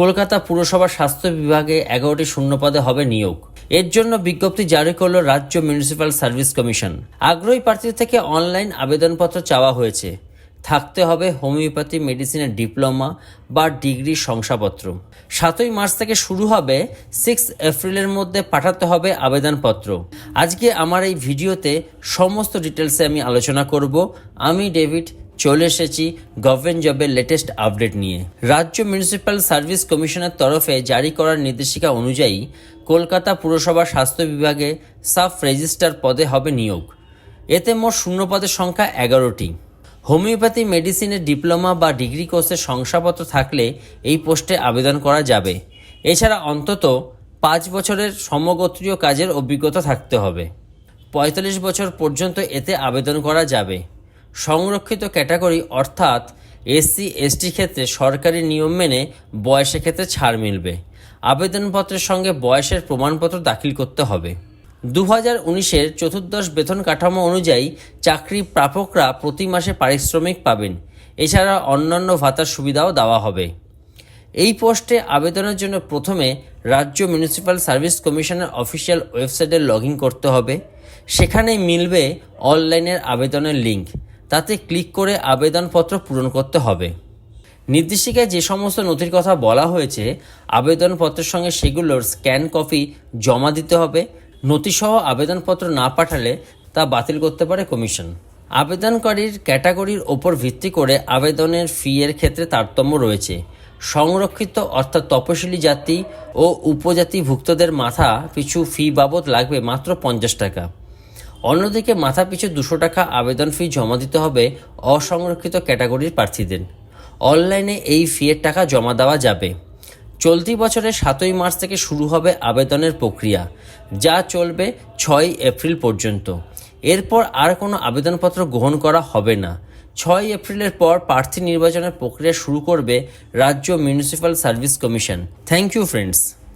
কলকাতা পুরসভা স্বাস্থ্য বিভাগে এগারোটি শূন্যপদে হবে নিয়োগ। এর জন্য বিজ্ঞপ্তি জারি করল রাজ্য মিউনিসিপ্যাল সার্ভিস কমিশন। আগ্রহী প্রার্থী থেকে অনলাইন আবেদনপত্র চাওয়া হয়েছে। থাকতে হবে হোমিওপ্যাথি মেডিসিনের ডিপ্লোমা বা ডিগ্রি শংসাপত্র। সাতই মার্চ থেকে শুরু হবে, সিক্স এপ্রিলের মধ্যে পাঠাতে হবে আবেদনপত্র। আজকে আমার এই ভিডিওতে সমস্ত ডিটেলসে আমি আলোচনা করব। আমি ডেভিড চলে এসেছি গভর্নমেন্ট জবের লেটেস্ট আপডেট নিয়ে। রাজ্য মিউনিসিপ্যাল সার্ভিস কমিশনের তরফে জারি করার নির্দেশিকা অনুযায়ী কলকাতা পুরসভা স্বাস্থ্য বিভাগে সাব রেজিস্ট্রার পদে হবে নিয়োগ। এতে মোট শূন্য পদের সংখ্যা এগারোটি। হোমিওপ্যাথি মেডিসিনের ডিপ্লোমা বা ডিগ্রি কোর্সের শংসাপত্র থাকলে এই পোস্টে আবেদন করা যাবে। এছাড়া অন্তত পাঁচ বছরের সমগোত্রীয় কাজের অভিজ্ঞতা থাকতে হবে। পঁয়তাল্লিশ বছর পর্যন্ত এতে আবেদন করা যাবে। সংরক্ষিত ক্যাটাগরি অর্থাৎ এসসি, এসটি ক্ষেত্রে সরকারি নিয়ম মেনে বয়সের ক্ষেত্রে ছাড় মিলবে। আবেদনপত্রের সঙ্গে বয়সের প্রমাণপত্র দাখিল করতে হবে। দু হাজার উনিশের চতুর্দশ বেতন কাঠামো অনুযায়ী চাকরি প্রাপকরা প্রতি মাসে পারিশ্রমিক পাবেন। এছাড়া অন্যান্য ভাতার সুবিধাও দেওয়া হবে। এই পোস্টে আবেদনের জন্য প্রথমে রাজ্য মিউনিসিপ্যাল সার্ভিস কমিশনের অফিসিয়াল ওয়েবসাইটে লগ করতে হবে। সেখানেই মিলবে অনলাইনের আবেদনের লিঙ্ক। তাতে ক্লিক করে আবেদনপত্র পূরণ করতে হবে। নির্দেশিকায় যে সমস্ত নথির কথা বলা হয়েছে, আবেদনপত্রের সঙ্গে সেগুলোর স্ক্যান কপি জমা দিতে হবে। নথিসহ আবেদনপত্র না পাঠালে তা বাতিল করতে পারে কমিশন। আবেদনকারীর ক্যাটাগরির ওপর ভিত্তি করে আবেদনের ফি এর ক্ষেত্রে তারতম্য রয়েছে। সংরক্ষিত অর্থাৎ তপশিলি জাতি ও উপজাতিভুক্তদের মাথা পিছু ফি বাবদ লাগবে মাত্র পঞ্চাশ টাকা। অন্যদিকে মাথা পিছু দুশো টাকা আবেদন ফি জমা দিতে হবে অসংরক্ষিত ক্যাটাগরির প্রার্থীদের। অনলাইনে এই ফিয়ের টাকা জমা দেওয়া যাবে। চলতি বছরের সাতই মার্চ থেকে শুরু হবে আবেদনের প্রক্রিয়া, যা চলবে ছয় এপ্রিল পর্যন্ত। এরপর আর কোনো আবেদনপত্র গ্রহণ করা হবে না। ছয় এপ্রিলের পর প্রার্থী নির্বাচনের প্রক্রিয়া শুরু করবে রাজ্য municipal service commission. Thank you friends